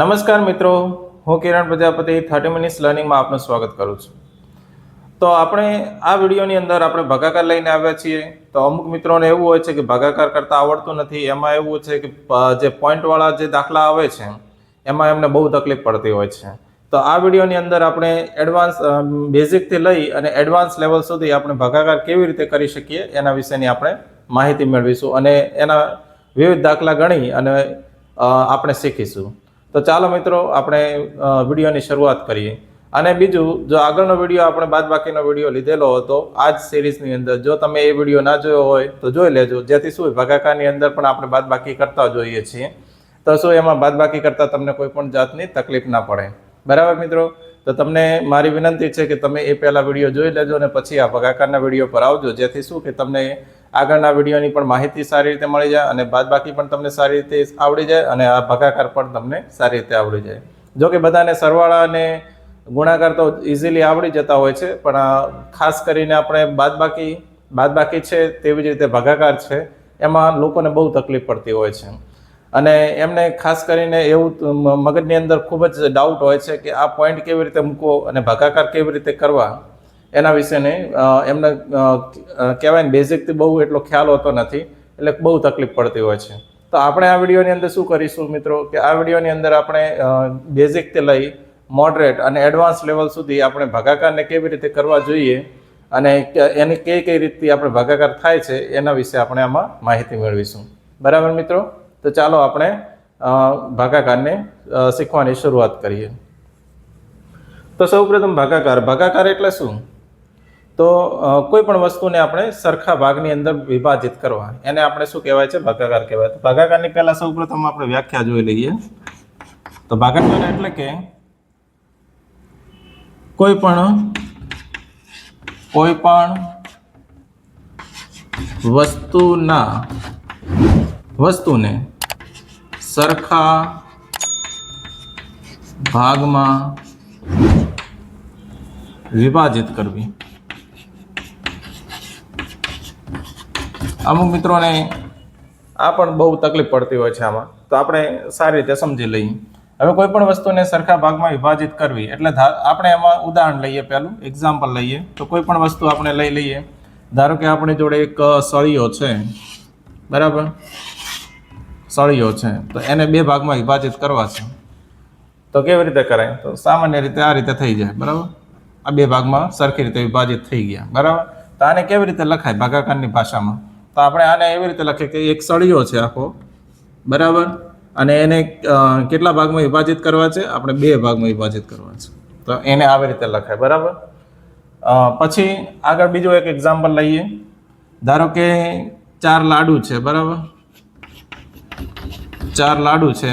નમસ્કાર મિત્રો, હું કિરણ પ્રજાપતિ, થર્ટી મિનિટ્સ લર્નિંગમાં આપનું સ્વાગત કરું છું. તો આપણે આ વિડીયોની અંદર આપણે ભાગાકાર લઈને આવ્યા છીએ. તો અમુક મિત્રોને એવું હોય છે કે ભાગાકાર કરતાં આવડતું નથી. એમાં એવું છે કે જે પોઈન્ટવાળા જે દાખલા આવે છે, એમાં એમને બહુ તકલીફ પડતી હોય છે. તો આ વિડીયોની અંદર આપણે એડવાન્સ બેઝિકથી લઈ અને એડવાન્સ લેવલ સુધી આપણે ભાગાકાર કેવી રીતે કરી શકીએ, એના વિશેની આપણે માહિતી મેળવીશું અને એના વિવિધ દાખલા ગણી અને આપણે શીખીશું. તો ચાલો મિત્રો આપણે વિડીયોની શરૂઆત કરીએ. અને બીજું, જો આગળનો વીડિયો આપણે બાદ બાકીનો વીડિયો લીધેલો હતો આ જ સિરીઝની અંદર, જો તમે એ વીડિયો ના જોયો હોય, તો જોઈ લેજો. જેથી શું ભાગાકારની અંદર પણ આપણે બાદ બાકી કરતા જોઈએ છીએ. તો શું એમાં બાદ બાકી કરતાં તમને કોઈ પણ જાતની તકલીફ ના પડે. બરાબર મિત્રો? તો તમને મારી વિનંતી છે કે તમે એ પહેલા વીડિયો જોઈ લેજો અને પછી આ ભગાકારના વીડિયો પર આવજો. જેથી શું કે તમને આગળના વિડીયોની પણ માહિતી સારી રીતે મળી જાય અને બાદબાકી પણ તમને સારી રીતે આવડી જાય અને આ ભાગાકાર પણ તમને સારી રીતે આવડી જાય. જો કે બધાને સરવાળા અને ગુણાકાર તો ઇઝીલી આવડી જતા હોય છે, પણ ખાસ કરીને આપણે બાદબાકી બાદબાકી છે તેવી જ રીતે ભાગાકાર છે, એમાં લોકોને બહુ તકલીફ પડતી હોય છે. અને એમને ખાસ કરીને એવું મગજની અંદર ખૂબ જ ડાઉટ હોય છે કે આ પોઈન્ટ કેવી રીતે મૂકવો અને ભાગાકાર કેવી રીતે કરવા, એના વિશેને એમને કહેવાય ને બેઝિકથી બહુ એટલો ખ્યાલ હોતો નથી, એટલે બહુ તકલીફ પડતી હોય છે. તો આપણે આ વિડીયોની અંદર શું કરીશું મિત્રો? કે આ વિડીયોની અંદર આપણે બેઝિકથી લઈ મોડરેટ અને એડવાન્સ લેવલ સુધી આપણે ભાગાકારને કેવી રીતે કરવા જોઈએ અને એની કઈ કઈ રીતથી આપણે ભાગાકાર થાય છે એના વિશે આપણે આમાં માહિતી મેળવીશું. બરાબર મિત્રો? તો ચાલો આપણે ભાગાકારને શીખવાની શરૂઆત કરીએ. તો સૌપ્રથમ ભાગાકાર. ભાગાકાર એટલે શું? તો કોઈ પણ વસ્તુને આપણે સરખા ભાગની અંદર વિભાજિત કરવા એને આપણે શું કહેવાય છે? ભાગાકાર કહેવાય. તો ભાગાકારની પહેલાં સૌપ્રથમ આપણે વ્યાખ્યા જોઈ લઈએ. તો ભાગાકાર એટલે કે કોઈ પણ કોઈ પણ વસ્તુના વસ્તુને સરખા ભાગમાં વિભાજિત કરવી. અમુક મિત્રોને આ પણ બહુ તકલીફ પડતી હોય છે આમાં. તો આપણે સારી રીતે સમજી લઈએ. હવે કોઈ પણ વસ્તુને સરખા ભાગમાં વિભાજિત કરવી, એટલે આપણે એમાં ઉદાહરણ લઈએ પહેલું એક્ઝામ્પલ લઈએ. તો કોઈ પણ વસ્તુ આપણે લઈ લઈએ. ધારો કે આપણી જોડે એક સળીઓ છે. બરાબર? સળીઓ છે. તો એને બે ભાગમાં વિભાજિત કરવા છે. તો કેવી રીતે કરાય? તો સામાન્ય રીતે આ રીતે થઈ જાય, બરાબર? આ બે ભાગમાં સરખી રીતે વિભાજિત થઈ ગયા, બરાબર? તો આને કેવી રીતે લખાય ભાગાકારની ભાષામાં? તો આપણે આને એવી રીતે લખીએ કે એક સળિયો છે આખો, બરાબર? અને એને કેટલા ભાગમાં વિભાજિત કરવા છે? આપણે બે ભાગમાં વિભાજિત કરવા છે. તો એને આવી રીતે લખાય, બરાબર? પછી આગળ બીજું એક એક્ઝામ્પલ લઈએ. ધારો કે ચાર લાડુ છે, બરાબર? ચાર લાડુ છે.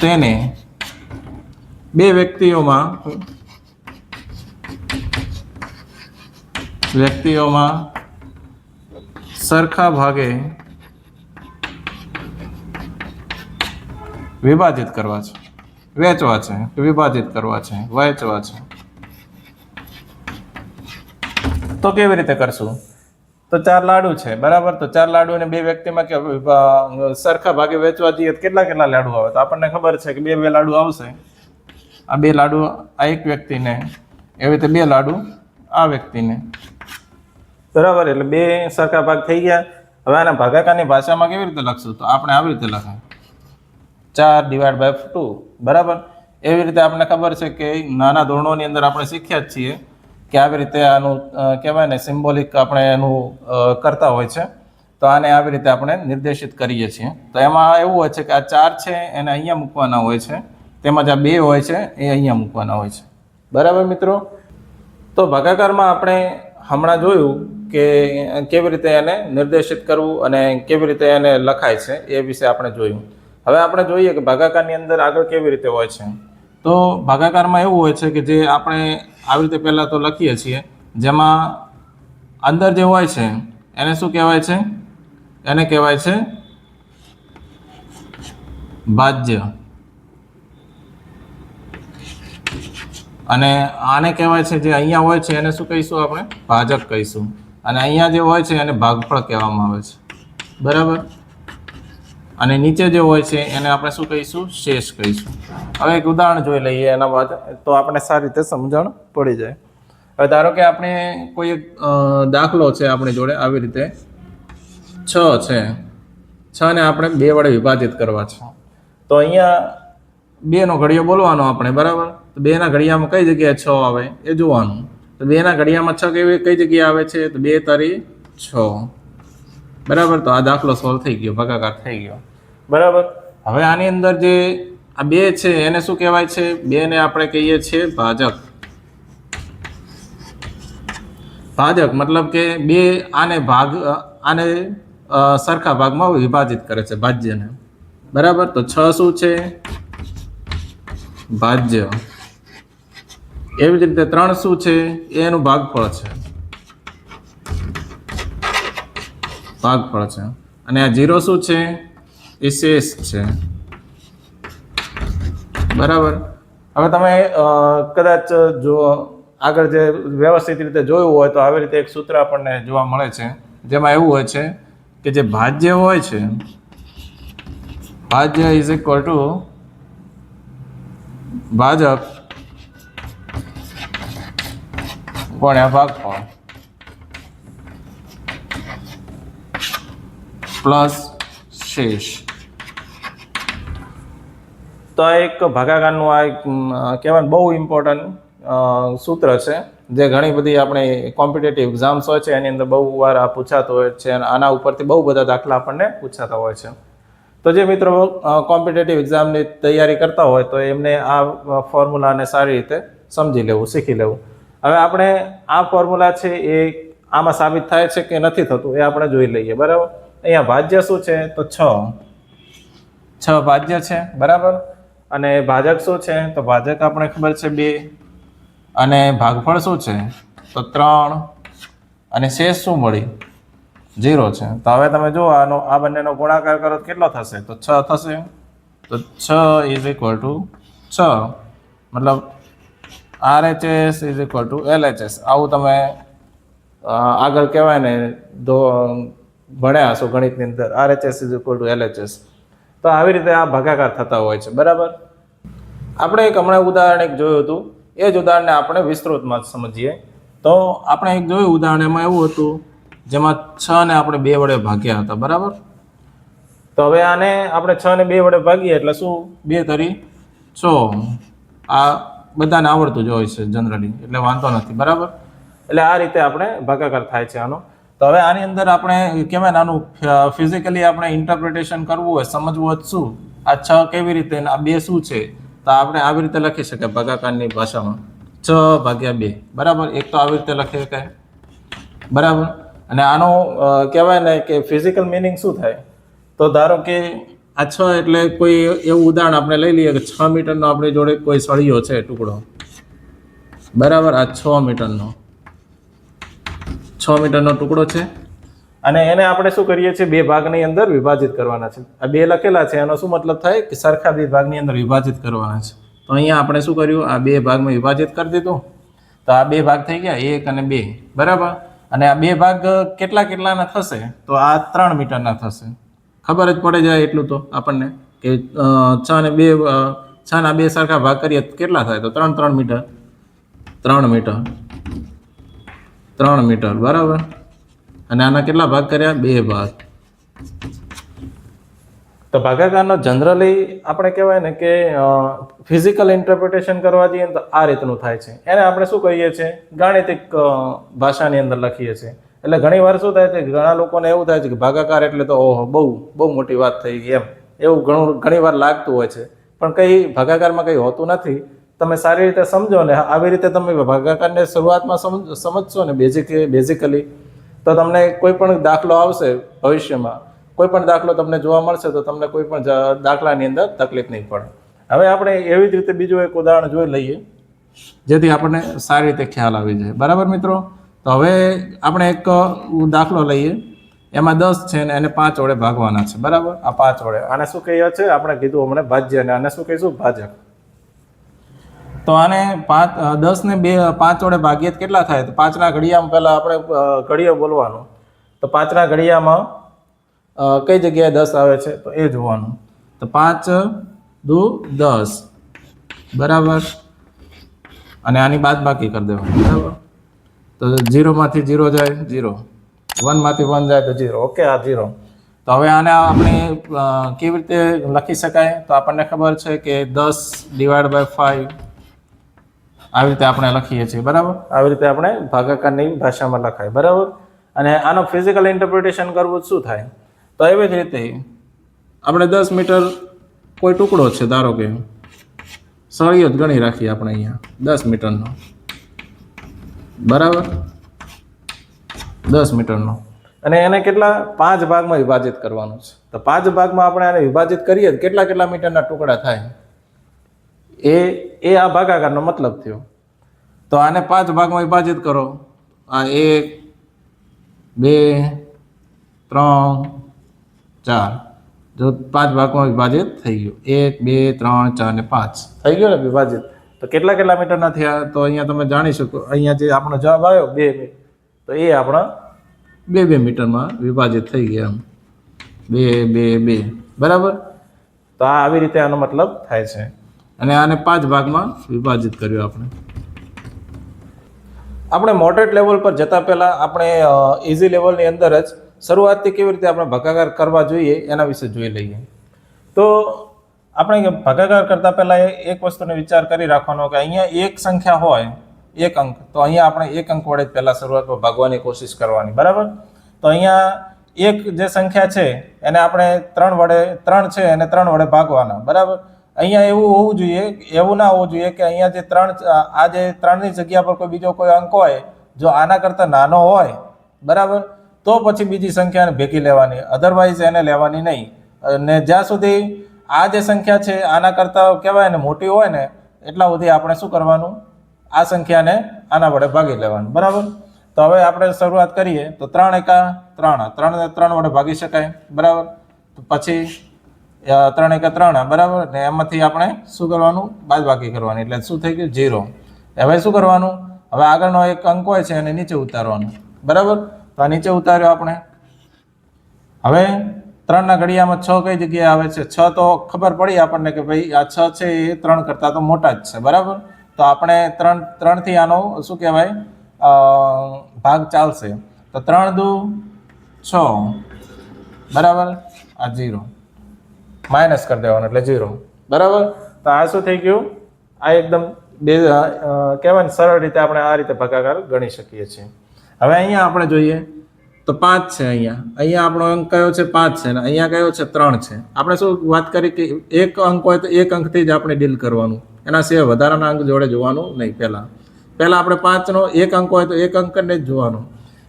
તેને બે વ્યક્તિઓમાં વ્યક્તિઓમાં સરખા ભાગે વિભાજિત કરવા છે. વેચવા છે, વિભાજિત કરવા છે વહેંચવા છે. તો કેવી રીતે કરશું? તો ચાર લાડુ છે, બરાબર? તો ચાર લાડુને બે વ્યક્તિમાં કે સરખા ભાગે વેચવા જઈએ કેટલા કેટલા લાડુ આવે? તો આપણને ખબર છે કે બે બે લાડુ આવશે. આ બે લાડુ, આ એક વ્યક્તિને, એવી રીતે બે લાડુ આ વ્યક્તિને. બરાબર? એટલે બે સરખા ભાગ થઈ ગયા. હવે આના ભાગાકારની ભાષામાં કેવી રીતે લખશું? તો આપણે આવી રીતે લખાય. ચાર ડિવાઈડ બાય ટુ બરાબર? એવી રીતે આપણને ખબર છે કે નાના ધોરણોની અંદર આપણે શીખ્યા જ છીએ. કે આવી રીતે આનું કહેવાય ને સિમ્બોલિક આપણે એનું કરતા હોય છે, તો આને આવી રીતે આપણે નિર્દેશિત કરીએ છીએ. તો એમાં એવું હોય છે કે આ ચાર છે, એને અહીંયા મૂકવાના હોય છે, તેમજ આ બે હોય છે, એ અહીંયા મૂકવાના હોય છે. બરાબર મિત્રો? તો ભાગાકારમાં આપણે હમણાં જોયું કે કેવી રીતે એને નિર્દેશિત કરવું અને કેવી રીતે એને લખાય છે, એ વિશે આપણે જોયું. હવે આપણે જોઈએ કે ભાગાકારની અંદર આગળ કેવી રીતે હોય છે. તો ભાગાકારમાં એવું હોય છે કે જે આપણે આવી રીતે પહેલાં તો લખીએ છીએ. જેમાં અંદર જે હોય છે, એને શું કહેવાય છે? એને કહેવાય છે ભાજ્ય. અને આને કહેવાય છે જે અહીંયા હોય છે, એને શું કહીશું આપણે? ભાજક કહીશું. અને અહીંયા જે હોય છે, એને ભાગફળ કહેવામાં આવે છે. બરાબર? અને નીચે જે હોય છે, એને આપણે શું કહીશું? શેષ કહીશું. હવે એક ઉદાહરણ જોઈ લઈએ એના બાદ, તો આપણે સારી રીતે સમજણ પડી જાય. હવે ધારો કે આપણે કોઈ એક દાખલો છે આપણી જોડે, આવી રીતે. છ છે. છ ને આપણે બે વડે વિભાજિત કરવા છે. તો અહીંયા બેનો ઘડિયો બોલવાનો આપણે, બરાબર? તો બેના ઘડિયામાં કઈ જગ્યાએ છ આવે? એ જોવાનું. તો બેના ઘડિયામાં છ કેવી, કઈ જગ્યાએ આવે છે? તો બે તારી છ. બરાબર? તો આ દાખલો સોલ્વ થઈ ગયો ભાગાકાર થઈ ગયો. બરાબર? હવે આની અંદર જે આ બે છે એને શું કહેવાય છે? બે ને આપણે કહીએ છીએ ભાજક. ભાજક મતલબ કે બે આને ભાગ આને સરખા ભાગમાં વિભાજિત કરે છે ભાજ્યને. બરાબર? તો છ શું છે? ભાજ્ય. એવી જ રીતે ત્રણ શું છે? એનું ભાગફળ છે. ભાગફળ છે. અને આ જીરો શું છે? એ શેષ છે. બરાબર? હવે તમે કદાચ જો આગળ જે વ્યવસ્થિત રીતે જોયું હોય તો આવી રીતે એક સૂત્ર આપણને જોવા મળે છે. જેમાં એવું હોય છે કે જે ભાજ્ય હોય છે, ભાજ્ય ઇઝ ઇક્વલ ટુ ભાજપ ગુણ્યા ભાગફળ. પ્લસ શેષ. તો એક ભાગાકારનું આ એક કહેવાય બહુ ઇમ્પોર્ટન્ટ સૂત્ર છે, જે ઘણી બધી આપણે કોમ્પિટેટિવ એક્ઝામ્સ હોય છે, એની અંદર બહુ વાર આ પૂછાતો હોય છે અને આના ઉપરથી બહુ બધા દાખલા આપણને પૂછાતા હોય છે. તો જે મિત્રો કોમ્પિટેટિવ એક્ઝામની તૈયારી કરતા હોય તો એમને આ ફોર્મ્યુલાને સારી રીતે સમજી લેવું, શીખી લેવું. હવે આપણે આ ફોર્મ્યુલા છે એ આમાં સાબિત થાય છે કે નથી થતું એ આપણે જોઈ લઈએ, બરાબર? અહીંયા ભાજ્ય શું છે? તો છ. છ ભાજ્ય છે, બરાબર? અને ભાજક શું છે? તો ભાજક આપણે ખબર છે બે. અને ભાગફળ શું છે? તો ત્રણ. અને શેષ શું મળી? ઝીરો છે. તો હવે તમે જુઓ, આનો, આ બંનેનો ગુણાકાર કરો કેટલો થશે? તો છ થશે. તો છ ઇઝ ઇક્વલ ટુ છ. મતલબ R H S is equal to L H S આવું તમે આગળ કહેવાય ને ભણ્યા હશો ગણિતની અંદર R H S is equal to L H S તો આવી રીતે આ ભાગાકાર થતા હોય છે, બરાબર? આપણે એક હમણાં ઉદાહરણ એક જોયું હતું. એ જ ઉદાહરણને આપણે વિસ્તૃતમાં સમજીએ. તો આપણે એક જોયું ઉદાહરણ, એમાં એવું હતું, જેમાં છ ને આપણે બે વડે ભાગ્યા હતા, બરાબર? તો હવે આને આપણે છ ને બે વડે ભાગીએ, એટલે શું? બે તરી છ. આ બધાને આવડતું જ હોય છે, જનરલી, એટલે વાંધો નથી, બરાબર? એટલે આ રીતે આપણે ભાગાકાર થાય છે આનો. તો હવે આની અંદર આપણે કેવાય આનું ફિઝિકલી આપણે ઇન્ટરપ્રિટેશન કરવું હોય, સમજવું હોય શું? આ છ કેવી રીતે આ બે શું છે? તો આપણે આવી રીતે લખી શકીએ ભાગાકારની ભાષામાં. છ ભાગ્યા બે. બરાબર? એક તો આવી રીતે લખી શકાય. બરાબર? અને આનો કહેવાય ને કે ફિઝિકલ મિનિંગ શું થાય? તો ધારો કે આ છ એટલે કોઈ એવું ઉદાહરણ આપણે લઈ લઈએ કે છ મીટરનો આપણી જોડે કોઈ સળિયો છે, ટુકડો. બરાબર? આ છ મીટરનો. છ મીટરનો ટુકડો છે. અને એને આપણે શું કરીએ છીએ? બે ભાગની અંદર વિભાજિત કરવાના છે. આ બે લખેલા છે. એનો શું મતલબ થાય? કે સરખા બે ભાગની અંદર વિભાજિત કરવાના છે. તો અહીંયા આપણે શું કર્યું? આ બે ભાગમાં વિભાજિત કરી દીધું. તો આ બે ભાગ થઈ ગયા. એક અને બે. બરાબર? અને આ બે ભાગ કેટલા કેટલાના થશે? તો આ ત્રણ મીટરના થશે. ખબર જ પડે જાય એટલું તો આપણને કે છ અને બે છ ના બે સરખા ભાગ કરીએ કેટલા થાય? તો ત્રણ ત્રણ મીટર. ત્રણ મીટર. ત્રણ મીટર, બરાબર? અને આના કેટલા ભાગ કર્યા? બે ભાગ. તો ભાગાકારનો જનરલી આપણે કહેવાય ને કે ફિઝિકલ ઇન્ટરપ્રિટેશન કરવા જઈએ તો આ રીતનું થાય છે. એને આપણે શું કહીએ છીએ? ગાણિતિક ભાષાની અંદર લખીએ છીએ. એટલે ઘણી વાર શું થાય છે ઘણા લોકોને એવું થાય છે કે ભાગાકાર એટલે તો, ઓહો, બહુ બહુ મોટી વાત થઈ ગઈ એમ. એવું ઘણું, ઘણી વાર લાગતું હોય છે. પણ કંઈ ભાગાકારમાં કંઈ હોતું નથી. તમે સારી રીતે સમજો ને આવી રીતે તમે ભાગાકારને શરૂઆતમાં સમજ, સમજશો ને બેઝિક બેઝિકલી તો તમને કોઈ પણ દાખલો આવશે ભવિષ્યમાં, કોઈ પણ દાખલો તમને જોવા મળશે તો તમને કોઈ પણ દાખલાની અંદર તકલીફ નહીં પડે. હવે આપણે એવી જ રીતે બીજું એક ઉદાહરણ જોઈ લઈએ, જેથી આપણને સારી રીતે ખ્યાલ આવી જાય. બરાબર મિત્રો? તો હવે આપણે એક દાખલો લઈએ. એમાં દસ છે ને એને પાંચ વડે ભાગવાના છે. બરાબર? આ પાંચ વડે. આને શું કહીએ છે? આપણે કીધું હમણાં ભાજ્ય અને આને શું કહીશું? ભાજક. તો આને પાંચ દસને બે પાંચ વડે ભાગીએ કેટલા થાય? તો પાંચના ઘડિયામાં પહેલાં આપણે ઘડિયો બોલવાનો. તો પાંચના ઘડિયામાં કઈ જગ્યાએ દસ આવે છે? તો એ જોવાનું. તો પાંચ, દુ, દસ. બરાબર? અને આની બાદ બાકી કરી દેવાનું. બરાબર? તો ઝીરોમાંથી ઝીરો જાય ઝીરો વનમાંથી વન જાય તો ઝીરો ઓકે, આ ઝીરો તો હવે આને આપણે કેવી રીતે લખી શકાય? તો આપણને ખબર છે કે દસ ડિવાઈડ બાય ફાઈવ આવી રીતે આપણે લખીએ છીએ, બરાબર? આવી રીતે આપણે ભાગાકારની ભાષામાં લખાય, બરાબર? અને આનો ફિઝિકલ ઇન્ટરપ્રિટેશન કરવું શું થાય? તો એવી જ રીતે આપણે દસ મીટર કોઈ ટુકડો છે, ધારો કે સળિયો જ ગણી રાખીએ આપણે અહીંયા, દસ મીટરનો. બરાબર? દસ મીટરનો. અને એને કેટલા? પાંચ ભાગમાં વિભાજિત કરવાનું છે. તો પાંચ ભાગમાં આપણે આને વિભાજિત કરીએ કેટલા કેટલા મીટરના ટુકડા થાય? એ એ આ ભાગાકારનો મતલબ થયો. તો આને પાંચ ભાગમાં વિભાજિત કરો. આ એક, બે, ત્રણ, ચાર. જો પાંચ ભાગમાં વિભાજિત થઈ ગયું. એક, બે, ત્રણ, ચાર ને પાંચ. થઈ ગયો ને વિભાજિત? તો કેટલા કેટલા મીટરના થયા? તો અહીંયા તમે જાણી શકો. અહીંયા જે આપણો જવાબ આવ્યો, બે બે. તો એ આપણા બે બે મીટરમાં વિભાજિત થઈ ગયા એમ. બે બે બે. બરાબર? તો આ આવી રીતે આનો મતલબ થાય છે. અને આને પાંચ ભાગમાં વિભાજિત કર્યું આપણે. આપણે મોડરેટ લેવલ પર જતા પહેલાં આપણે ઇઝી લેવલની અંદર જ શરૂઆતથી કેવી રીતે આપણે ભાગાકાર કરવા જોઈએ એના વિશે જોઈ લઈએ. તો આપણે ભાગાકાર કરતાં પહેલાં એક વસ્તુનો વિચાર કરી રાખવાનો કે અહીંયા એક સંખ્યા હોય, એક અંક, તો અહીંયા આપણે એક અંક વડે જ પહેલાં શરૂઆતમાં ભાગવાની કોશિશ કરવાની, બરાબર? તો અહીંયા એક જે સંખ્યા છે, એને આપણે ત્રણ વડે, ત્રણ છે, એને ત્રણ વડે ભાગવાના, બરાબર? અહીંયા એવું હોવું જોઈએ, એવું ના હોવું જોઈએ કે અહીંયા જે ત્રણ, આ જે ત્રણની જગ્યા પર કોઈ બીજો કોઈ અંક હોય, જો આના કરતાં નાનો હોય, બરાબર? તો પછી બીજી સંખ્યાને ભેગી લેવાની અધરવાઇઝ એને લેવાની નહીં. અને જ્યાં સુધી આ જે સંખ્યા છે, આના કરતાં કહેવાય ને મોટી હોય ને, એટલા સુધી આપણે શું કરવાનું? આ સંખ્યાને આના વડે ભાગી લેવાનું, બરાબર? તો હવે આપણે શરૂઆત કરીએ. તો ત્રણ એકા ત્રણ ત્રણ ને ત્રણ વડે ભાગી શકાય, બરાબર? પછી ત્રણ એકા ત્રણ બરાબર? ને એમાંથી આપણે શું કરવાનું? બાદ બાકી કરવાની. એટલે શું થઈ ગયું? જીરો હવે શું કરવાનું? હવે આગળનો એક અંક હોય છે, એને નીચે ઉતારવાનું. બરાબર? તો આ નીચે ઉતાર્યો આપણે. હવે ત્રણના ઘડિયામાં છ કઈ જગ્યાએ આવે છે? છ તો ખબર પડી આપણને કે ભાઈ આ છ છે, એ ત્રણ કરતાં તો મોટા જ છે. બરાબર? તો આપણે ત્રણ, ત્રણથી આનો શું કહેવાય? ભાગ ચાલશે. તો ત્રણ દુ છ. બરાબર? આ જીરો માઇનસ કરી દેવાનું એટલે ઝીરો બરાબર? તો આ શું થઈ ગયું? આ એકદમ બે કહેવાય ને સરળ રીતે આપણે આ રીતે ભાગાકાર ગણી શકીએ છીએ. હવે અહીંયા આપણે જોઈએ તો પાંચ છે અહીંયા. અહીંયા આપણો અંક કયો છે? પાંચ છે. ને અહીંયા કયો છે? ત્રણ છે. આપણે શું વાત કરી કે એક અંક હોય તો એક અંકથી જ આપણે ડીલ કરવાનું. એના સિવાય વધારાના અંક જોડે જોવાનું નહીં પહેલાં. પહેલાં આપણે પાંચનો એક અંક હોય તો એક અંકને જ જોવાનો.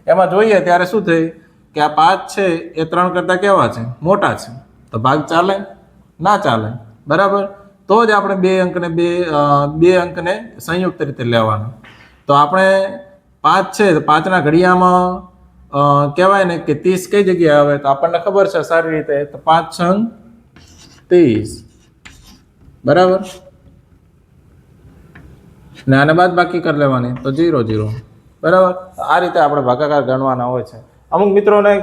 એમાં જોઈએ ત્યારે શું થયું કે આ પાંચ છે એ ત્રણ કરતાં કેવા છે? મોટા છે. તો ભાગ ચાલે? ના ચાલે. બરાબર? તો જ આપણે બે અંકને બે બે અંકને સંયુક્ત રીતે લેવાના. તો આપણે પાંચ છે, તો પાંચના ઘડિયામાં કહેવાય ને કે ત્રીસ કઈ જગ્યાએ આવે? તો આપણને ખબર છે સારી રીતે. તો પાંચ છંગ ત્રીસ. બરાબર? ને આને બાદ બાકી કરી લેવાની. તો જીરો જીરો બરાબર? આ રીતે આપણે ભાગાકાર ગણવાના હોય છે. અમુક મિત્રોને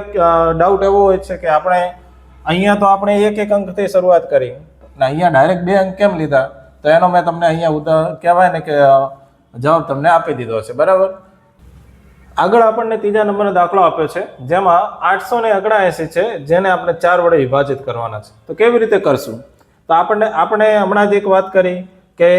ડાઉટ એવો હોય છે કે આપણે અહીંયા તો આપણે એક એક અંકથી શરૂઆત કરી. ને અહીંયા ડાયરેક્ટ બે અંક કેમ લીધા? તો એનો મેં તમને અહીંયા ઉદા કહેવાય ને કે જવાબ તમને આપી દીધો છે. બરાબર? આગળ આપણને ત્રીજા નંબરનો દાખલો આપ્યો છે, જેમાં આઠસો ને ઓગણએંસી છે, જેને આપણે ચાર વડે વિભાજિત કરવાના છે. તો કેવી રીતે કરશું? તો આપણને, આપણે હમણાં જ એક વાત કરી કે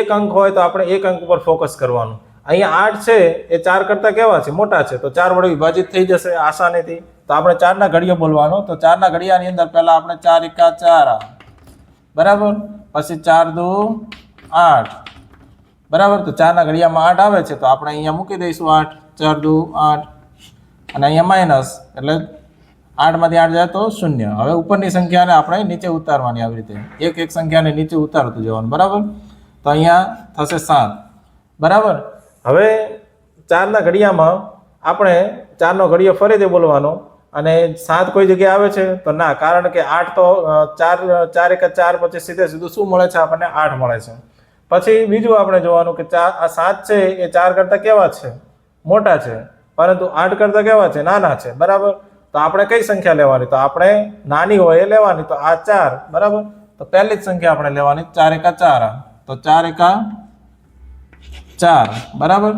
એક અંક હોય તો આપણે એક અંક ઉપર ફોકસ કરવાનું. અહીંયા આઠ છે, એ ચાર કરતાં કેવા છે? મોટા છે. તો ચાર વડે વિભાજિત થઈ જશે આસાનીથી. તો આપણે ચારના ઘડિયો બોલવાનો. તો ચારના ઘડિયાની અંદર પહેલાં આપણે ચાર એકા ચાર બરાબર? પછી ચાર દુ આઠ. બરાબર? તો ચારના ઘડિયામાં આઠ આવે છે, તો આપણે અહીંયા મૂકી દઈશું આઠ. ચાર દુ આઠ. અને અહીંયા માઇનસ એટલે આઠમાંથી આઠ જાય તો શૂન્ય. હવે ઉપરની સંખ્યાને આપણે નીચે ઉતારવાની આવી રીતે. એક એક સંખ્યાને નીચે ઉતારતું જવાનું. બરાબર? તો અહીંયા થશે સાત. બરાબર? હવે ચારના ઘડિયામાં આપણે ચારનો ઘડિયો ફરીથી બોલવાનો. અને સાત કોઈ જગ્યાએ આવે છે, તો ના, કારણ કે આઠ તો ચાર ચાર એક ચાર પછી સીધે સીધું શું મળે છે? આપણને આઠ મળે છે. પછી બીજું આપણે જોવાનું કે ચાર આ સાત છે, એ ચાર કરતાં કેવા છે? મોટા છે. પરંતુ આઠ કરતાં કેવા છે? નાના છે. બરાબર? તો આપણે કઈ સંખ્યા લેવાની? તો આપણે નાની હોય એ લેવાની. તો આ ચાર. બરાબર? તો પહેલી જ સંખ્યા આપણે લેવાની ચાર એકા ચાર. તો ચાર એકા ચાર. બરાબર?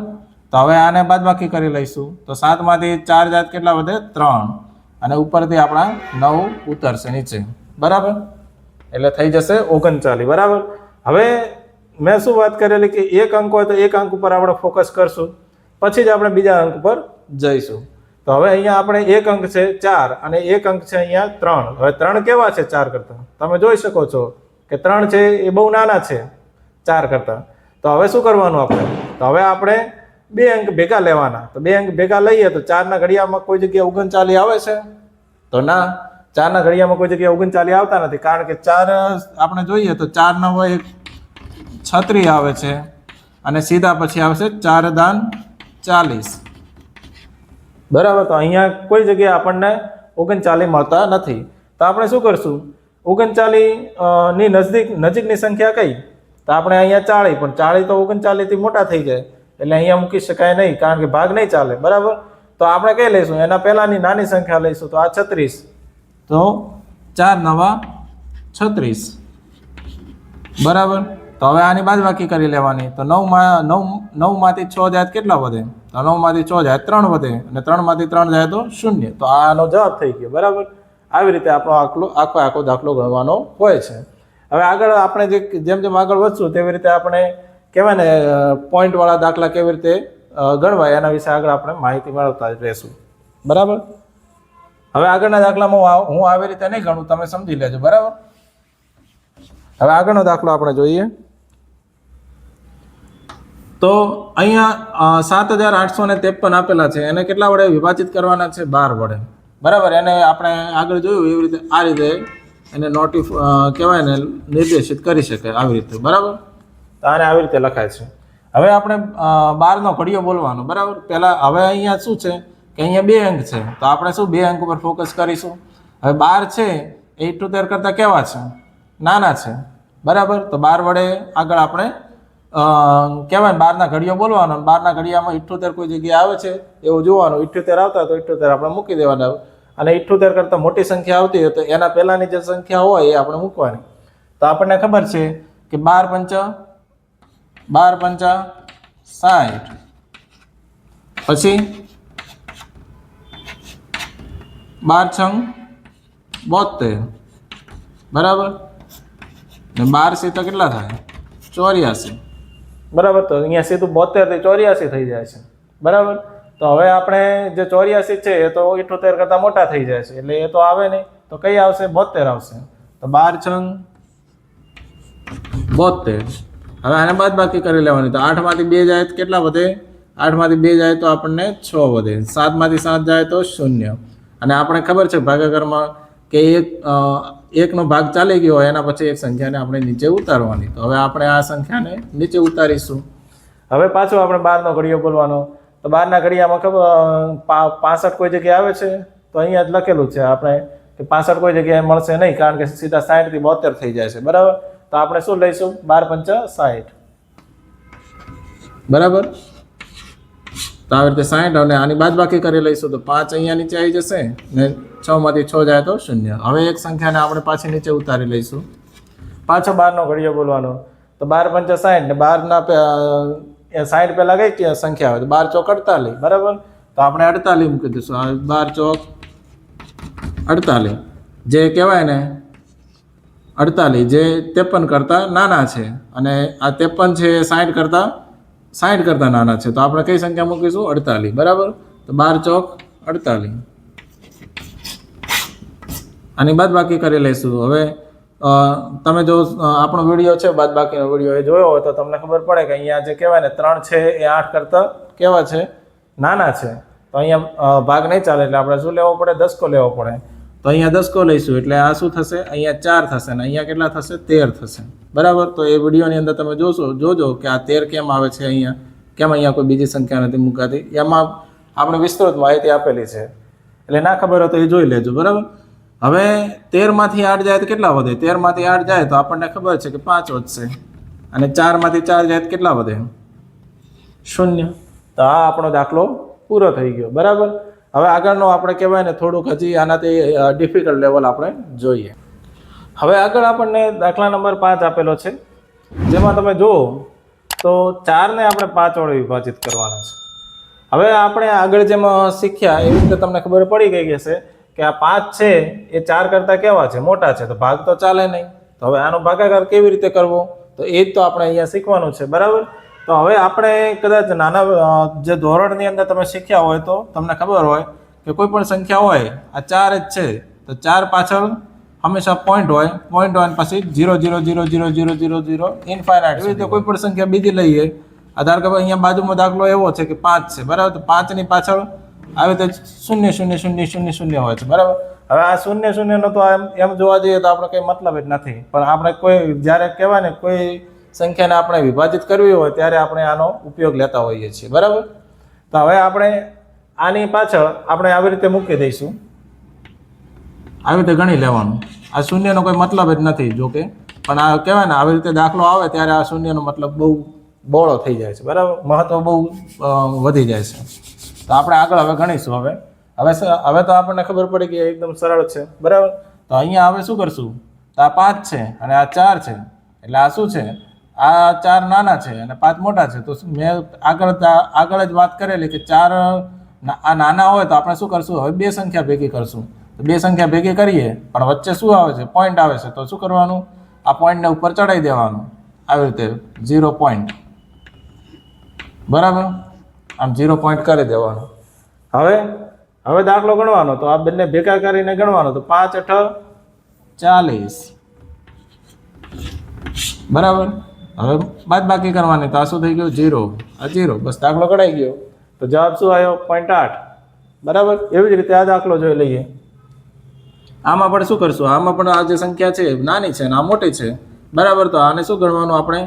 તો હવે આને બાદબાકી કરી લઈશું. તો સાતમાંથી ચાર જાત કેટલા વધે? ત્રણ. અને ઉપરથી આપણા નવ ઉતરશે નીચે. બરાબર? એટલે થઈ જશે ઓગણચાલીસ. બરાબર? હવે મેં શું વાત કરેલી કે એક અંક હોય તો એક અંક ઉપર આપણે ફોકસ કરશું. પછી જ આપણે બીજા અંક ઉપર જઈશું. તો હવે અહીંયા આપણે એક અંક છે ચાર અને એક અંક છે અહીંયા ત્રણ. હવે ત્રણ કેવા છે ચાર કરતાં? તમે જોઈ શકો છો કે ત્રણ છે એ બહુ નાના છે ચાર કરતાં. તો હવે શું કરવાનું આપણે? તો હવે આપણે બે અંક ભેગા લેવાના. તો બે અંક ભેગા લઈએ તો ચારના ઘડિયામાં કોઈ જગ્યાએ ઓગણચાલીસ આવે છે? તો ના, ચારના ઘડિયામાં કોઈ જગ્યાએ ઓગણચાલીસ આવતા નથી. કારણ કે ચાર, આપણે જોઈએ તો ચાર ના હોય એક છત્રી આવે છે. અને સીધા પછી આવશે ચાર દાન ચાલીસ. બરાબર? તો અહીંયા કોઈ જગ્યાએ આપણને ઓગણચાલીસ મળતા નથી. તો આપણે શું કરશું? ઓગણચાલીસની નજદીક નજીકની સંખ્યા કઈ? તો આપણે અહીંયા ચાળી, પણ ચાળી તો ઓગણચાલીસથી મોટા થઈ જાય. એટલે અહીંયા મૂકી શકાય નહીં, કારણ કે ભાગ નહીં ચાલે, બરાબર? તો આપણે કઈ લઈશું, એના પહેલાંની નાની સંખ્યા લઈશું, તો આ છત્રીસ. તો ચાર નવા છત્રીસ. બરાબર? તો હવે આની બાદબાકી કરી લેવાની. તો નવમાં નવ, નવમાંથી છ જાય કેટલા વધે? તો નવમાંથી છ જાય ત્રણ વધે, અને ત્રણમાંથી ત્રણ જાય તો શૂન્ય. તો આનો જવાબ થઈ ગયો, બરાબર? આવી રીતે આપણો આખલો, આખો આખો દાખલો ગણવાનો હોય છે. હવે આગળ આપણે જે, જેમ જેમ આગળ વધશું, તેવી રીતે આપણે કહેવાય ને પોઈન્ટવાળા દાખલા કેવી રીતે ગણવાય એના વિશે આગળ આપણે માહિતી મેળવતા જ રહેશું. બરાબર? હવે આગળના દાખલામાં હું આવી રીતે નહીં ગણું, તમે સમજી લેજો, બરાબર? હવે આગળનો દાખલો આપણે જોઈએ. તો અહીંયા સાત હજાર આઠસો ને ત્રેપન આપેલા છે, એને કેટલા વડે વિભાજિત કરવાના છે? બાર વડે. બરાબર? એને આપણે આગળ જોયું, એવી રીતે આ રીતે એને નોટિફ કહેવાય ને, નિર્દેશિત કરી શકાય આવી રીતે. બરાબર? તો આને આવી રીતે લખાય છે. હવે આપણે બહારનો ઘડિયો બોલવાનો. બરાબર? પહેલાં હવે અહીંયા શું છે? કે અહીંયા બે અંક છે. તો આપણે શું બે અંક ઉપર ફોકસ કરીશું? હવે બાર છે, એ ઇઠ્ઠોતેર કરતાં કેવા છે? નાના છે. બરાબર? તો બાર વડે આગળ આપણે કહેવાય ને બારના ઘડિયો બોલવાનો બારના ઘડિયામાં ઇઠ્ઠોતેર કોઈ જગ્યાએ આવે છે, એવું જોવાનું. ઇઠ્ઠોતેર આવતા તો ઇઠ્ઠોતેર આપણે મૂકી દેવાના. અને ઇઠ્ઠોતેર કરતાં મોટી સંખ્યા આવતી હોય તો એના પહેલાંની જે સંખ્યા હોય એ આપણે મૂકવાની. તો આપણને ખબર છે કે બાર પંચા બાર પંચા સાઠ. પછી બાર છંગ બોતેર. બરાબર? ને બાર સીતા કેટલા થાય? ચોર્યાસી. બરાબર, તો અહીંયા સીધું બોતેરથી ચોર્યાસી થઈ જાય છે. બરાબર? તો હવે આપણે જે ચોર્યાસી છે, એ તો ઇઠોતેર કરતાં મોટા થઈ જાય છે. એટલે એ તો આવે નહીં. તો કઈ આવશે? બોતેર આવશે. તો બાર છંગ બોતેર. હવે આને બાદ બાકી કરી લેવાની. તો આઠમાંથી બે જાય તો કેટલા વધે? આઠમાંથી બે જાય તો આપણને છ વધે. સાતમાંથી સાત જાય તો શૂન્ય. અને આપણે ખબર છે ભાગાકારમાં કે એક એકનો ભાગ ચાલી ગયો એના પછી એક સંખ્યાને આપણે નીચે ઉતારવાની. તો હવે આપણે આ સંખ્યાને નીચે ઉતારીશું. હવે પાછો આપણે બારનો ઘડિયો બોલવાનો. તો બારના ઘડિયામાં ખબર પાસઠ કોઈ જગ્યાએ આવે છે? તો અહીંયા જ લખેલું છે આપણે કે પાસઠ કોઈ જગ્યાએ મળશે નહીં. કારણ કે સીધા સાઠથી બોતેર થઈ જાય છે. બરાબર? તો આપણે શું લઈશું? બાર પંચા સાઠ બરાબર? તો આવી રીતે સાઠ અને આની બાદ બાકી કરી લઈશું તો પાંચ અહીંયા નીચે આવી જશે ને છ માંથી છ જાય તો શૂન્ય. હવે એક સંખ્યાને આપણે પાછી નીચે ઉતારી લઈશું. પાછો બારનો ઘડિયો બોલવાનો. તો બાર પંચા સાઠ ને બારના સાઠ પહેલાં કે સંખ્યા હોય તો બાર ચોક અડતાલીસ. બરાબર? તો આપણે અડતાલીસ મૂકી દઈશું. બાર ચોક અડતાલીસ. જે કહેવાય ને અડતાલીસ, જે ત્રેપન કરતાં નાના છે. અને આ ત્રેપન છે એ સાઠ કરતાં સાઠ કરતાં નાના છે. તો આપણે કઈ સંખ્યા મૂકીશું? અડતાલીસ. બરાબર? તો બાર ચોક અડતાલીસ. આની બાદ બાકી કરી લઈશું. હવે તમે જો આપણો વીડિયો છે બાદ બાકીનો વીડિયો એ જોયો હોય તો તમને ખબર પડે કે અહીંયા જે કહેવાય ને, ત્રણ છે એ આઠ કરતાં કેવા છે? નાના છે. તો અહીંયા ભાગ નહીં ચાલે, એટલે આપણે શું લેવો પડે? દસકો લેવો પડે. તો અહીંયા દસકો લઈશું, એટલે આ શું થશે? અહીંયા ચાર થશે ને અહીંયા કેટલા થશે? તેર થશે. બરાબર? તો એ વિડીયોની અંદર તમે જોશો, જોજો કે આ તેર કેમ આવે છે અહીંયા? કેમ અહીંયા કોઈ બીજી સંખ્યા નથી મૂકાતી? એમાં આપણે વિસ્તૃત માહિતી આપેલી છે. એટલે ના ખબર હોય તો એ જોઈ લેજો, બરાબર? હવે તેરમાંથી આઠ જાય તો કેટલા વધે? તેરમાંથી આઠ જાય તો આપણને ખબર છે કે પાંચ વધશે. અને ચારમાંથી ચાર જાય તો કેટલા વધે? શૂન્ય. તો આ આપણો દાખલો પૂરો થઈ ગયો, બરાબર? હવે આગળનો આપણે કહેવાય ને થોડુંક હજી આનાથી ડિફિકલ્ટ લેવલ આપણે જોઈએ. હવે આગળ આપણને દાખલા નંબર પાંચ આપેલો છે. જેમાં તમે જુઓ, તો ચારને આપણે પાંચ વડે વિભાજિત કરવાના છે. હવે આપણે આગળ જેમ શીખ્યા, એવી રીતે તમને ખબર પડી ગઈ હશે કે આ પાંચ છે, એ ચાર કરતાં કેવા છે? મોટા છે. તો ભાગ તો ચાલે નહીં. તો હવે આનો ભાગાકાર કેવી રીતે કરવો? તો એ જ તો આપણે અહીંયા શીખવાનું છે. બરાબર? તો હવે આપણે કદાચ નાના જે ધોરણની અંદર તમે શીખ્યા હોય તો તમને ખબર હોય કે કોઈ પણ સંખ્યા હોય આ ચાર જ છે. તો ચાર પાછળ હંમેશા પોઈન્ટ હોય. પોઈન્ટ હોય પછી zero zero zero zero zero zero zero infinite એવી રીતે કોઈ પણ સંખ્યા બીજી લઈએ. આધાર કે અહીંયા બાજુમાં દાખલો એવો છે કે પાંચ છે. બરાબર? તો પાંચની પાછળ આવી રીતે શૂન્ય શૂન્ય શૂન્ય શૂન્ય શૂન્ય હોય છે. બરાબર? હવે આ શૂન્ય શૂન્યનો તો એમ એમ જોવા જઈએ તો આપણે કંઈ મતલબ જ નથી. પણ આપણે કોઈ જ્યારે કહેવાય ને કોઈ સંખ્યાને આપણે વિભાજિત કરવી હોય ત્યારે આપણે આનો ઉપયોગ લેતા હોઈએ છીએ. બરાબર? તો હવે આપણે આની પાછળ આપણે આવી રીતે મૂકી દઈશું. આવી રીતે ગણી લેવાનું. આ શૂન્યનો કોઈ મતલબ જ નથી જોકે. પણ આ કહેવાય ને, આવી રીતે દાખલો આવે ત્યારે આ શૂન્યનો મતલબ બહુ બોળો થઈ જાય છે. બરાબર? મહત્વ બહુ વધી જાય છે. તો આપણે આગળ હવે ગણીશું હવે. હવે હવે તો આપણને ખબર પડી કે એકદમ સરળ છે. બરાબર? તો અહીંયા હવે શું કરશું? તો આ પાંચ છે અને આ ચાર છે. એટલે આ શું છે? આ ચાર નાના છે અને પાંચ મોટા છે. તો મેં આગળ આગળ જ વાત કરેલી કે ચાર આ નાના હોય તો આપણે શું કરશું? હવે બે સંખ્યા ભેગી કરશું. તો બે સંખ્યા ભેગી કરીએ, પણ વચ્ચે શું આવે છે? પોઈન્ટ આવે છે. તો શું કરવાનું? આ પોઈન્ટને ઉપર ચડાવી દેવાનું. આવી રીતે ઝીરો પોઈન્ટ બરાબર? આમ ઝીરો પોઈન્ટ કરી દેવાનું. હવે હવે દાખલો ગણવાનો. તો આ બંને ભેગા કરીને ગણવાનો. તો પાંચ અઠ ચાલીસ. બરાબર? હવે બાદ બાકી કરવાની, તો આ શું થઈ ગયું? જીરો. આ જીરો. બસ દાખલો કઢાઈ ગયો. તો જવાબ શું આવ્યો? પોઈન્ટ આઠ. બરાબર? એવી જ રીતે આ દાખલો જોઈ લઈએ. આમાં પણ શું કરશું? આમાં પણ આ જે સંખ્યા છે નાની છે અને આ મોટી છે. બરાબર? તો આને શું ગણવાનું આપણે?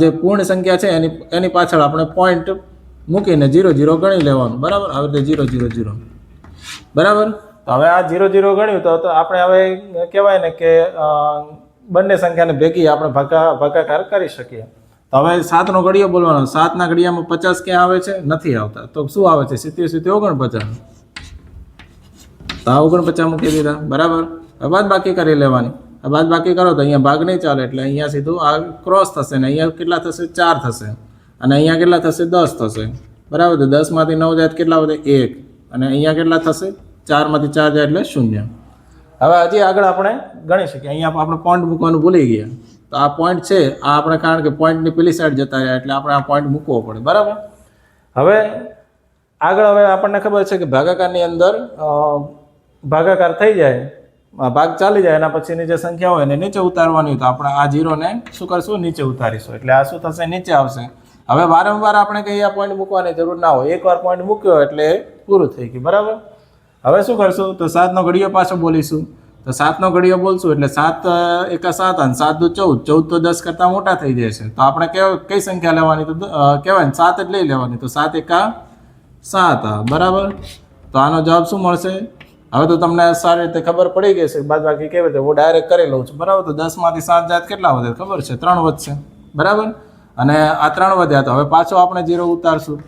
જે પૂર્ણ સંખ્યા છે, એની એની પાછળ આપણે પોઈન્ટ મૂકીને જીરો જીરો ગણી લેવાનું. બરાબર? આવી રીતે જીરો જીરો જીરો. બરાબર? તો હવે આ જીરો જીરો ગણ્યું, તો આપણે હવે કહેવાય ને કે બંને સંખ્યાને ભેગી આપણે ભાગા ભાગાકાર કરી શકીએ. તો હવે સાતનો ઘડિયો બોલવાનો. સાતના ઘડિયામાં પચાસ ક્યાં આવે છે? નથી આવતા. તો શું આવે છે? સિત્તેર સિત્તેર, ઓગણપચાસ. તો આ ઓગણપચાસ મૂકી દીધા. બરાબર? હવે બાદ બાકી કરી લેવાની. બાદ બાકી કરો તો અહીંયા ભાગ નહીં ચાલે. એટલે અહીંયા સીધું આ ક્રોસ થશે ને અહીંયા કેટલા થશે? ચાર થશે. અને અહીંયા કેટલા થશે? દસ થશે. બરાબર? દસમાંથી નવ જાય કેટલા વધે? એક. અને અહીંયા કેટલા થશે? ચારમાંથી ચાર જાય એટલે શૂન્ય. હવે હજી આગળ આપણે ગણી શકીએ. અહીંયા આપણે પોઈન્ટ મૂકવાનું ભૂલી ગયા. તો આ પોઈન્ટ છે, આ આપણે કારણ કે પોઈન્ટની પેલી સાઈડ જતા રહ્યા, એટલે આપણે આ પોઈન્ટ મૂકવો પડે. બરાબર? હવે આગળ હવે આપણને ખબર છે કે ભાગાકારની અંદર ભાગાકાર થઈ જાય ભાગ ચાલી જાય, એના પછીની જે સંખ્યા હોય એને નીચે ઉતારવાની તો આપણે આ જીરોને શું કરશું? નીચે ઉતારીશું. એટલે આ શું થશે? નીચે આવશે. હવે વારંવાર આપણે કંઈ આ પોઈન્ટ મૂકવાની જરૂર ના હોય. એકવાર પોઈન્ટ મૂક્યો એટલે પૂરું થઈ ગયું. બરાબર? હવે શું કરશું? તો સાતનો ઘડિયો પાછો બોલીશું. તો સાતનો ઘડિયો બોલશું એટલે સાત એકા સાત અને સાત દુ ચૌદ. ચૌદ તો દસ કરતાં મોટા થઈ જશે. તો આપણે કેવ, કઈ સંખ્યા લેવાની? તો કહેવાય સાત જ લઈ લેવાની. તો સાત એકા સાત. બરાબર? તો આનો જવાબ શું મળશે? હવે તો તમને સારી રીતે ખબર પડી ગઈ છે બાદ બાકી કેવી રીતે? હું ડાયરેક્ટ કરી લઉં છું. બરાબર? તો દસમાંથી સાત જાત કેટલા વધે? ખબર છે? ત્રણ વધશે. બરાબર? અને આ ત્રણ વધ્યા તો હવે પાછો આપણે જીરો ઉતારશું.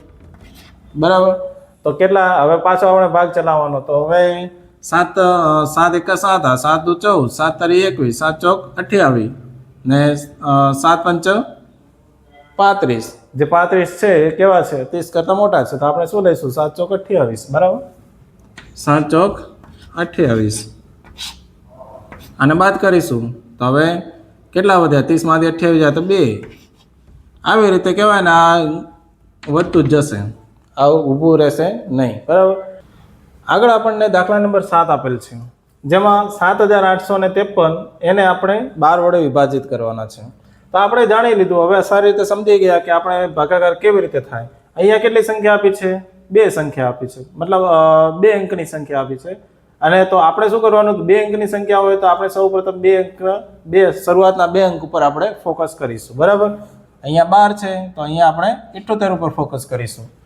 બરાબર? તો કેટલા? હવે પાછો આપણે ભાગ ચલાવવાનો. તો હવે સાત સાત એકા સાત, આ સાત દુ ચૌદ, સાત તારી એકવીસ, સાત ચોક અઠ્યાવીસ, ને સાત પંચ પાંત્રીસ. જે પાંત્રીસ છે, એ કેવા છે? ત્રીસ કરતાં મોટા છે. તો આપણે શું લઈશું? સાત ચોક અઠ્યાવીસ. બરાબર? સાત ચોક અઠ્યાવીસ. અને બાદ કરીશું. તો હવે કેટલા વધ્યા? ત્રીસમાંથી અઠ્યાવીસ જાય તો બે. આવી રીતે કહેવાય ને આ વધતું જ જશે. આવું ઊભું રહેશે નહીં. બરાબર? આગળ આપણને દાખલા નંબર સાત આપેલ છે. જેમાં સાત હજાર આઠસો ને ત્રેપન એને આપણે બાર વડે વિભાજિત કરવાના છે. તો આપણે જાણી લીધું, હવે સારી રીતે સમજી ગયા કે આપણે ભાગાકાર કેવી રીતે થાય. અહીંયા કેટલી સંખ્યા આપી છે? બે સંખ્યા આપી છે. મતલબ બે અંકની સંખ્યા આપી છે. અને તો આપણે શું કરવાનું? બે અંકની સંખ્યા હોય તો આપણે સૌ પ્રથમ બે અંક, બે શરૂઆતના બે અંક ઉપર આપણે ફોકસ કરીશું. બરાબર? અહીંયા બાર છે, તો અહીંયા આપણે ઇઠોતેર ઉપર ફોકસ કરીશું.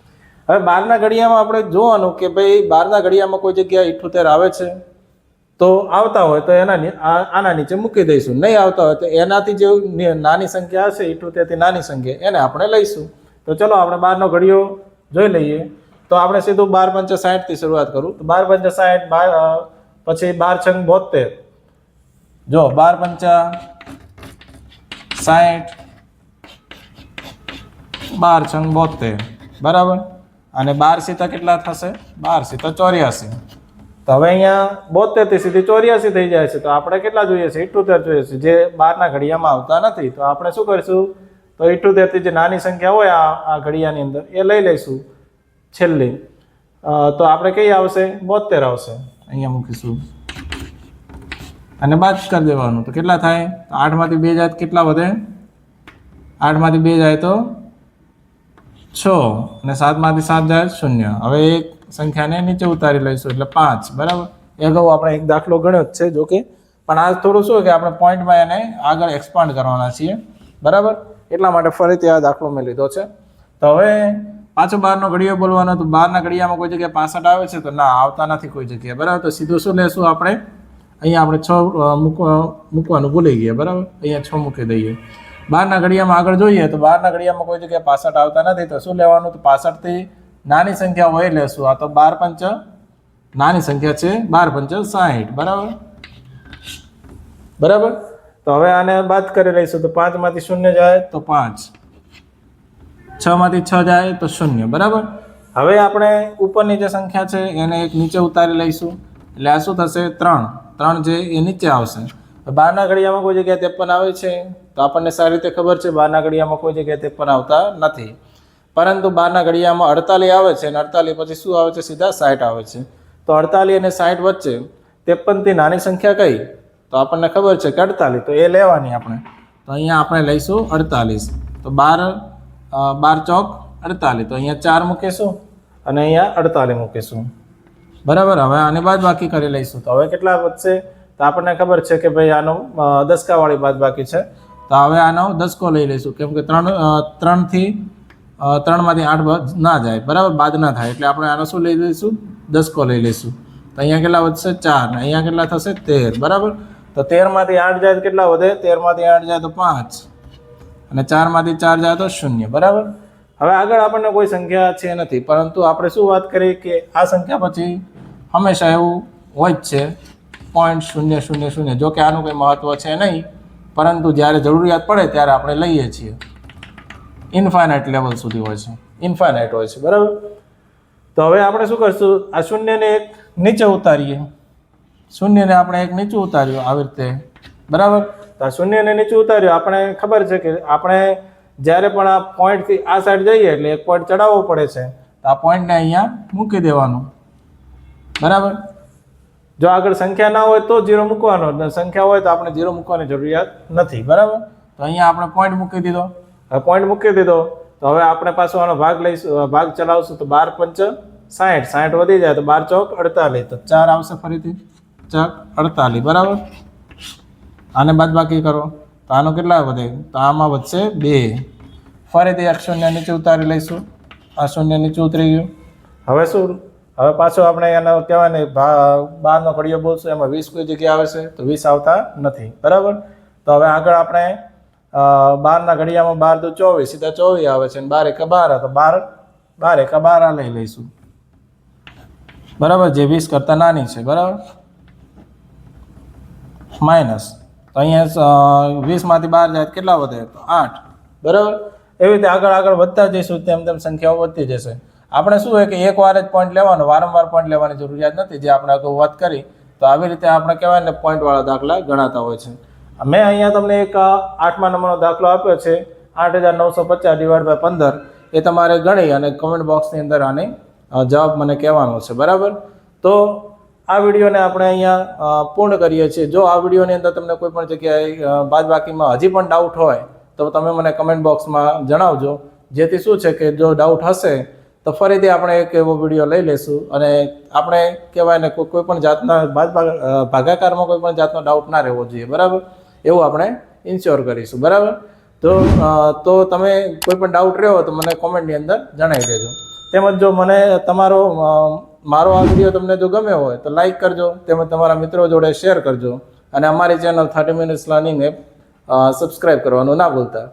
હવે બારના ઘડિયામાં આપણે જોવાનું કે ભાઈ બારના ઘડિયામાં કોઈ જગ્યાએ ઇઠોતેર આવે છે? તો આવતા હોય તો એના આના નીચે મૂકી દઈશું. નહીં આવતા હોય તો એનાથી જે નાની સંખ્યા હશે, ઇઠોતેરથી નાની સંખ્યા, એને આપણે લઈશું. તો ચલો આપણે બારનો ઘડિયો જોઈ લઈએ. તો આપણે સીધું બાર પંચ સાઠથી શરૂઆત કરું. તો બાર પંચ સાઠ બાર પછી બાર છંગ બોતેર જો, બાર પંચા સાઠ બાર છંગ બોતેર બરાબર? અને બાર સીતા કેટલા થશે? બાર સીતા ચોર્યાસી. તો હવે અહીંયા બોતેરથી સીધી ચોર્યાસી થઈ જાય છે. તો આપણે કેટલા જોઈએ છે? ઇઠ્ઠોતેર જોઈએ છે. જે બારના ઘડિયામાં આવતા નથી. તો આપણે શું કરીશું? તો ઇઠ્ઠોતેરથી જે નાની સંખ્યા હોય આ આ ઘડિયાની અંદર, એ લઈ લઈશું છેલ્લી. તો આપણે કઈ આવશે? બોતેર આવશે. અહીંયા મૂકીશું. અને બાદ કરી દેવાનું. તો કેટલા થાય? આઠમાંથી બે જાય કેટલા વધે? આઠમાંથી બે જાય તો છ અને સાતમાંથી સાત જાય શૂન્ય. હવે એક સંખ્યાને નીચે ઉતારી લઈશું, એટલે પાંચ, બરાબર? એ અગાઉ આપણે એક દાખલો ગણ્યો જ છે જોકે પણ આ થોડું શું કે આપણે પોઈન્ટમાં એને આગળ એક્સપાન્ડ કરવાના છીએ, બરાબર? એટલા માટે ફરીથી આ દાખલો મેં લીધો છે. તો હવે પાછો બારનો ઘડિયો બોલવાનો, તો બારના ઘડિયામાં કોઈ જગ્યાએ પાસઠ આવે છે, તો ના, આવતા નથી કોઈ જગ્યાએ, બરાબર? તો સીધું શું લેશું આપણે? અહીંયા આપણે છ મૂકવા, મૂકવાનું ભૂલી ગયા, બરાબર? અહીંયા છ મૂકી દઈએ. બારના ઘડિયામાં આગળ જોઈએ તો બહારના ઘડિયામાં કોઈ જગ્યાએ પાસઠ આવતા નથી, તો શું લેવાનું? તો પાસઠથી નાની સંખ્યા હોય લેશું આ તો બાર પંચ, નાની સંખ્યા છે બાર પંચ, સાહીઠ. બરાબર? બરાબર? તો હવે આને બાદ કરી લઈશું. તો પાંચમાંથી શૂન્ય જાય તો પાંચ. છ માંથી છ જાય તો શૂન્ય. બરાબર? હવે આપણે ઉપરની જે સંખ્યા છે એને એક નીચે ઉતારી લઈશું. એટલે આ શું થશે? ત્રણ. ત્રણ જે એ નીચે આવશે. બારના ઘડિયામાં કોઈ જગ્યાએ ત્રેપન આવે છે. તો આપણને સારી રીતે ખબર છે બારના ઘડિયામાં કોઈ જગ્યાએ ત્રેપન આવતા નથી. પરંતુ બારના ઘડિયામાં અડતાલીસ આવે છે અને અડતાલીસ પછી શું આવે છે? સીધા સાઠ આવે છે. તો અડતાલીસ અને સાઠ વચ્ચે ત્રેપનથી નાની સંખ્યા કઈ? તો આપણને ખબર છે કે અડતાલીસ તો એ લેવાની આપણે. તો અહીંયા આપણે લઈશું અડતાલીસ. તો બાર બાર ચોક અડતાલીસ તો અહીંયા ચાર મૂકીશું અને અહીંયા અડતાલીસ મૂકીશું. બરાબર? હવે આને બાદ બાકી કરી લઈશું. તો હવે કેટલા વધશે? તો આપણને ખબર છે કે ભાઈ આનો દસકાવાળી બાદ બાકી છે. તો હવે આનો દસકો લઈ લઈશું. કેમ કે ત્રણ ત્રણથી ત્રણમાંથી આઠ ના જાય. બરાબર? બાદ ના થાય. એટલે આપણે આનો શું લઈ લઈશું? દસકો લઈ લઈશું. તો અહીંયા કેટલા વધશે? ચાર. ને અહીંયા કેટલા થશે? તેર. બરાબર? તો તેરમાંથી આઠ જાય કેટલા વધે? તેરમાંથી આઠ જાય તો પાંચ. અને ચારમાંથી ચાર જાય તો શૂન્ય. બરાબર? હવે આગળ આપણને કોઈ સંખ્યા છે નથી. પરંતુ આપણે શું વાત કરીએ કે આ સંખ્યા પછી હંમેશા એવું હોય જ છે. પોઈન્ટ શૂન્ય શૂન્ય શૂન્ય. જો કે આનું કંઈ મહત્ત્વ છે નહીં. પરંતુ જ્યારે જરૂરિયાત પડે ત્યારે આપણે લઈએ છીએ. ઇન્ફાઇનાઇટ લેવલ સુધી હોય છે. ઇન્ફાઇનાઇટ હોય છે. બરાબર? તો હવે આપણે શું કરશું? આ શૂન્યને એક નીચે ઉતારીએ. શૂન્યને આપણે એક નીચું ઉતાર્યું આવી રીતે. બરાબર? તો આ શૂન્યને નીચું ઉતાર્યું. આપણે ખબર છે કે આપણે જ્યારે પણ આ પોઈન્ટથી આ સાઈડ જઈએ એટલે એક પોઈન્ટ ચડાવવો પડે છે. તો આ પોઈન્ટને અહીંયા મૂકી દેવાનું. બરાબર? જો આગળ સંખ્યા ના હોય તો જીરો મૂકવાનો સંખ્યા હોય તો આપણે ઝીરો મૂકવાની જરૂરિયાત નથી, બરાબર? તો અહીંયા આપણે પોઈન્ટ મૂકી દીધો. હવે પોઈન્ટ મૂકી દીધો. તો હવે આપણે પાછો આનો ભાગ લઈશું ભાગ ચલાવશું. તો બાર પંચ સાઠ સાઠ વધી જાય તો બાર ચોક અડતાલીસ. તો ચાર આવશે ફરીથી. ચાર અડતાલીસ, બરાબર? આને બાદ બાકી કરો. તો આનો કેટલા વધે? તો આમાં વધશે બે. ફરીથી એક શૂન્ય નીચે ઉતારી લઈશું. આ શૂન્ય નીચે ઉતરી ગયું. હવે શું? હવે પાછો આપણે એનો કહેવાય ને બારનો ઘડિયો બોલશું, એમાં વીસ કોઈ જગ્યાએ આવે છે, તો વીસ આવતા નથી. બરાબર? તો હવે આગળ આપણે બારના ઘડિયામાં બાર તો ચોવીસ, સીધા ચોવીસ આવે છે અને બાર એકા બાર, તો બાર બાર એકા બાર લઈ લઈશું. બરાબર? જે વીસ કરતાં નાની છે, બરાબર? માઇનસ. તો અહીંયા વીસમાંથી બાર જાય કેટલા વધે? તો આઠ. બરાબર? એવી રીતે આગળ આગળ વધતા જઈશું, તેમ તેમ સંખ્યાઓ વધતી જશે. આપણે શું હોય કે એકવાર જ પોઈન્ટ લેવાનો, વારંવાર પોઈન્ટ લેવાની જરૂરિયાત નથી. જે આપણે અગાઉ વાત કરી, તો આવી રીતે આપણે કહેવાય ને પોઈન્ટવાળા દાખલા ગણાતા હોય છે. મેં અહીંયા તમને એક આઠમા નંબરનો દાખલો આપ્યો છે, આઠ હજાર નવસો પચાસ ડિવાઈડ બાય પંદર. એ તમારે ગણી અને કમેન્ટ બોક્સની અંદર આને જવાબ મને કહેવાનો છે. બરાબર? તો આ વિડીયોને આપણે અહીંયા પૂર્ણ કરીએ છીએ. જો આ વિડીયોની અંદર તમને કોઈ પણ જગ્યાએ બાદબાકીમાં હજી પણ ડાઉટ હોય, તો તમે મને કમેન્ટ બોક્સમાં જણાવજો. જેથી શું છે કે જો ડાઉટ હશે તો ફરીથી આપણે એક એવો વીડિયો લઈ લઈશું અને આપણે કહેવાય ને કોઈ પણ જાતના ભાગાકારમાં કોઈ પણ જાતનો ડાઉટ ના રહેવો જોઈએ, બરાબર? એવું આપણે ઇન્શ્યોર કરીશું, બરાબર? તો તો તમે કોઈ પણ ડાઉટ રહ્યો તો મને કોમેન્ટની અંદર જણાવી દેજો. તેમજ જો મને તમારો મારો આ વીડિયો તમને જો ગમ્યો હોય તો લાઈક કરજો, તેમજ તમારા મિત્રો જોડે શેર કરજો અને અમારી channel thirty minutes learning app subscribe કરવાનું ના ભૂલતા.